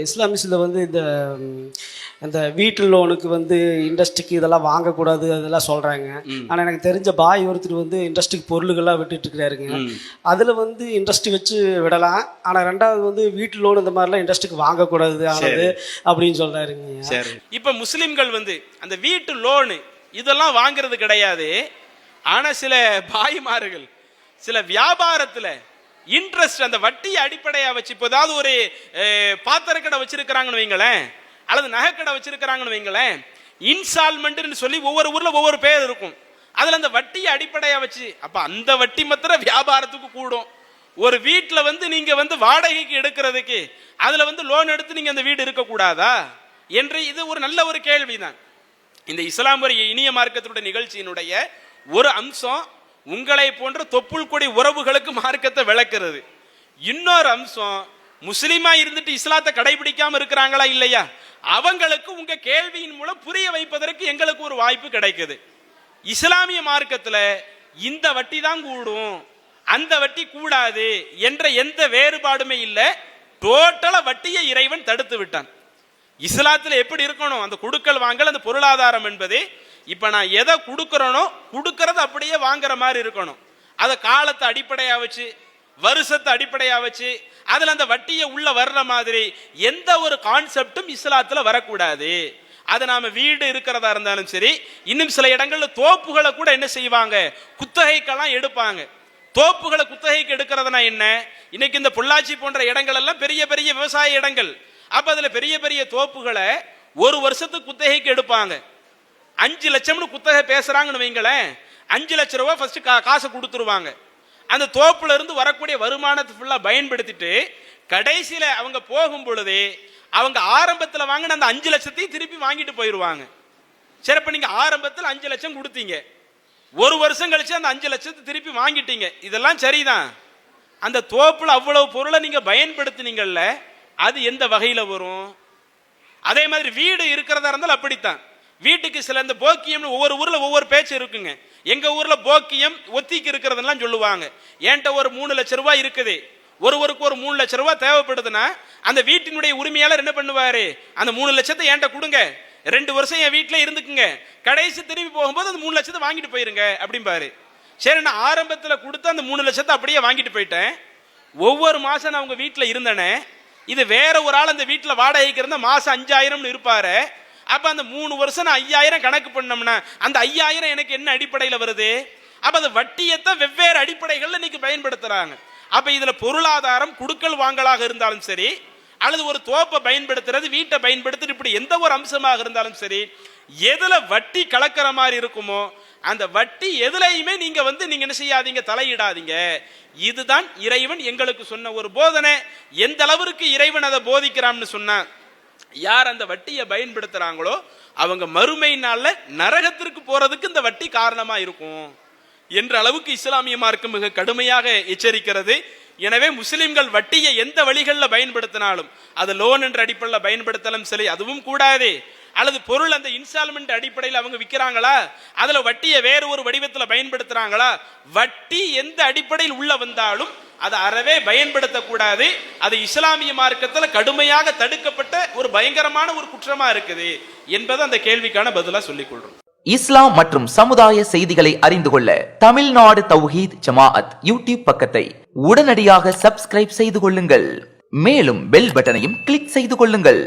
இஸ்லாமிஸில் வந்து இந்த ம், இந்த வீட்டு லோனுக்கு வந்து இண்டஸ்ட்ரிக்கு இதெல்லாம் வாங்கக்கூடாது அதெல்லாம் சொல்கிறாங்க ஆனால் எனக்கு தெரிஞ்ச பாய் ஒருத்தர் வந்து இண்டஸ்ட்ரிக்கு பொருளுகள்லாம் விட்டுட்டு இருக்கிறாருங்க அதில் வந்து இண்டஸ்ட்ரி வச்சு விடலாம். ஆனால் ரெண்டாவது வந்து வீட்டு லோன் இந்த மாதிரிலாம் இண்டஸ்ட்ரிக்கு வாங்கக்கூடாது ஆனது அப்படின்னு சொல்கிறாருங்க சரி. இப்ப முஸ்லிம்கள் வந்து அந்த வீட்டு லோனு இதெல்லாம் வாங்குறது கிடையாது. ஆனா சில பாய்மார்கள் சில வியாபாரத்துல இன்ட்ரெஸ்ட் அந்த வட்டியை அடிப்படையாக வச்சு இப்போ ஏதாவது ஒரு பாத்திரக்கடை வச்சிருக்கிறாங்கன்னு வைங்களேன் அல்லது நகைக்கடை வச்சிருக்கிறாங்கன்னு வைங்களேன் இன்ஸ்டால்மெண்ட்னு சொல்லி ஒவ்வொரு ஊரில் ஒவ்வொரு பேர் இருக்கும். அதில் அந்த வட்டியை அடிப்படையாக வச்சு அப்போ அந்த வட்டி மாத்திரம் வியாபாரத்துக்கு கூடும். ஒரு வீட்டில் வந்து நீங்கள் வந்து வாடகைக்கு எடுக்கிறதுக்கு அதில் வந்து லோன் எடுத்து நீங்கள் அந்த வீடு இருக்கக்கூடாதா? என்று இது ஒரு நல்ல ஒரு கேள்விதான். இந்த இஸ்லாம் ஒரு இனிய மார்க்கத்தினுடைய நிகழ்ச்சியினுடைய ஒரு அம்சம் உங்களை போன்ற தொப்புள் கொடி உறவுகளுக்கு மார்க்கத்தை விளக்குறது. இன்னொரு அம்சம் முஸ்லீமா இருந்துட்டு இஸ்லாத்தை கடைபிடிக்காம இருக்கிறாங்களா இல்லையா? அவங்களுக்கு உங்க கேள்வியின் மூலம் புரிய வைப்பதற்கு எங்களுக்கு ஒரு வாய்ப்பு கிடைக்குது. இஸ்லாமிய மார்க்கத்தில் இந்த வட்டி தான் கூடும் அந்த வட்டி கூடாது என்ற எந்த வேறுபாடுமே இல்லை. டோட்டலா வட்டியை இறைவன் தடுத்து விட்டான். இஸ்லாத்தில் எப்படி இருக்கணும்? அந்த குடுக்கல் வாங்கல் அந்த பொருளாதாரம் என்பது இப்போ நான் எதை கொடுக்குறேனோ கொடுக்கறது அப்படியே வாங்குற மாதிரி இருக்கணும். அதை காலத்தை அடிப்படையாக வச்சு வருஷத்தை அடிப்படையாக வச்சு அதில் அந்த வட்டியை உள்ள வர்ற மாதிரி எந்த ஒரு கான்செப்டும் இஸ்லாத்தில் வரக்கூடாது. அது நாம வீடு இருக்கிறதா இருந்தாலும் சரி இன்னும் சில இடங்கள்ல தோப்புகளை கூட என்ன செய்வாங்க? குத்தகைக்கெல்லாம் எடுப்பாங்க. தோப்புகளை குத்தகைக்கு எடுக்கிறதுனா என்ன? இன்னைக்கு இந்த பொள்ளாச்சி போன்ற இடங்கள் எல்லாம் பெரிய பெரிய விவசாய இடங்கள். அப்ப அதுல பெரிய பெரிய தோப்புகளை ஒரு வருஷத்துக்கு குத்தகைக்கு எடுப்பாங்க. அஞ்சு லட்சம்னு குத்தகை பேசுறாங்கன்னு வைங்களேன் அஞ்சு லட்ச ரூபா ஃபர்ஸ்ட் காசை கொடுத்துருவாங்க. அந்த தோப்புல இருந்து வரக்கூடிய வருமானத்தை ஃபுல்லாக பயன்படுத்திட்டு கடைசியில் அவங்க போகும் பொழுது அவங்க ஆரம்பத்தில் வாங்கின அந்த அஞ்சு லட்சத்தையும் திருப்பி வாங்கிட்டு போயிடுவாங்க சரி இப்போ நீங்கள் ஆரம்பத்தில் அஞ்சு லட்சம் கொடுத்தீங்க. ஒரு வருஷம் கழிச்சு அந்த அஞ்சு லட்சத்தை திருப்பி வாங்கிட்டீங்க. இதெல்லாம் சரிதான். அந்த தோப்புல அவ்வளவு பொருளை நீங்க பயன்படுத்தினீங்கல்ல அது எந்த வகையில் வரும்? அதே மாதிரி வீடு இருக்கிறதா இருந்தாலும் அப்படித்தான். வீட்டுக்கு சில இந்த போக்கியம்னு ஒவ்வொரு ஊரில் ஒவ்வொரு பேச்சு இருக்குங்க. எங்கள் ஊரில் போக்கியம் ஒத்திக்கு இருக்கிறதெல்லாம் சொல்லுவாங்க. என்கிட்ட ஒரு மூணு லட்ச ரூபா இருக்குது. ஒருவருக்கு ஒரு மூணு லட்ச ரூபா தேவைப்படுதுன்னா அந்த வீட்டினுடைய உரிமையாளர் என்ன பண்ணுவார்? அந்த மூணு லட்சத்தை என்கிட்ட கொடுங்க. ரெண்டு வருஷம் என் வீட்டில் இருந்துக்குங்க. கடைசி திரும்பி போகும்போது அந்த மூணு லட்சத்தை வாங்கிட்டு போயிருங்க அப்படிம்பாரு. சரி நான் ஆரம்பத்தில் கொடுத்து அந்த மூணு லட்சத்தை அப்படியே வாங்கிட்டு போயிட்டேன். ஒவ்வொரு மாதம் நான் அவங்க வீட்டில் இருந்தேனே இது வேற ஒரு ஆள் அந்த வீட்டில் வாடகைக்கு இருந்தால் மாதம் அஞ்சாயிரம்னு இருப்பாரு அப்போ அந்த மூணு வருஷம் நான் ஐயாயிரம் கணக்கு பண்ணோம்னா அந்த ஐயாயிரம் எனக்கு என்ன அடிப்படையில் வருது? அப்போ அந்த வட்டியைத்தான் வெவ்வேறு அடிப்படைகளில் இன்னைக்கு பயன்படுத்துகிறாங்க அப்போ இதில் பொருளாதாரம் குடுக்கல் வாங்கலாக இருந்தாலும் சரி அல்லது ஒரு தோப்பை பயன்படுத்துறது வீட்டை பயன்படுத்துறது இப்படி எந்த ஒரு அம்சமாக இருந்தாலும் சரி எதில் வட்டி கலக்கிற மாதிரி இருக்குமோ அந்த வட்டி எதுலையுமே நீங்கள் வந்து நீங்கள் என்ன செய்யாதீங்க தலையிடாதீங்க. இதுதான் இறைவன் எங்களுக்கு சொன்ன ஒரு போதனை. எந்த அளவிற்கு இறைவன் அதை போதிக்கிறான்னு சொன்னான் யார் அந்த வட்டியை பயன்படுத்துறாங்களோ அவங்க மறுமை நரகத்திற்கு போறதுக்கு இந்த வட்டி காரணமா இருக்கும் என்ற அளவுக்கு இஸ்லாமிய மார்க்கம் மிக கடுமையாக எச்சரிக்கிறது. எனவே முஸ்லிம்கள் வட்டியை எந்த வழிகளில் பயன்படுத்தினாலும் அது லோன் என்ற அடிப்படையில் பயன்படுத்தலாம் சரி அதுவும் கூடாது. அல்லது பொருள் அந்த இன்ஸ்டால்மெண்ட் அடிப்படையில் அவங்க விற்கிறாங்களா அதுல வட்டியை வேறு ஒரு வடிவத்தில் பயன்படுத்துறாங்களா? வட்டி எந்த அடிப்படையில் உள்ள வந்தாலும் அதை அறவே பயன்படுத்தக்கூடாது. அது இஸ்லாமிய மார்க்கத்தில் கடுமையாக தடுக்கப்பட்ட ஒரு பயங்கரமான ஒரு குற்றமா இருக்குது என்பதை அந்த கேள்விக்கான பதிலாக சொல்லிக் கொள்றோம். இஸ்லாம் மற்றும் சமுதாய செய்திகளை அறிந்து கொள்ள தமிழ்நாடு தௌஹீத் ஜமாஅத் யூடியூப் பக்கத்தை உடனடியாக சப்ஸ்கிரைப் செய்து கொள்ளுங்கள். மேலும் பெல் பட்டனையும் கிளிக் செய்து கொள்ளுங்கள்.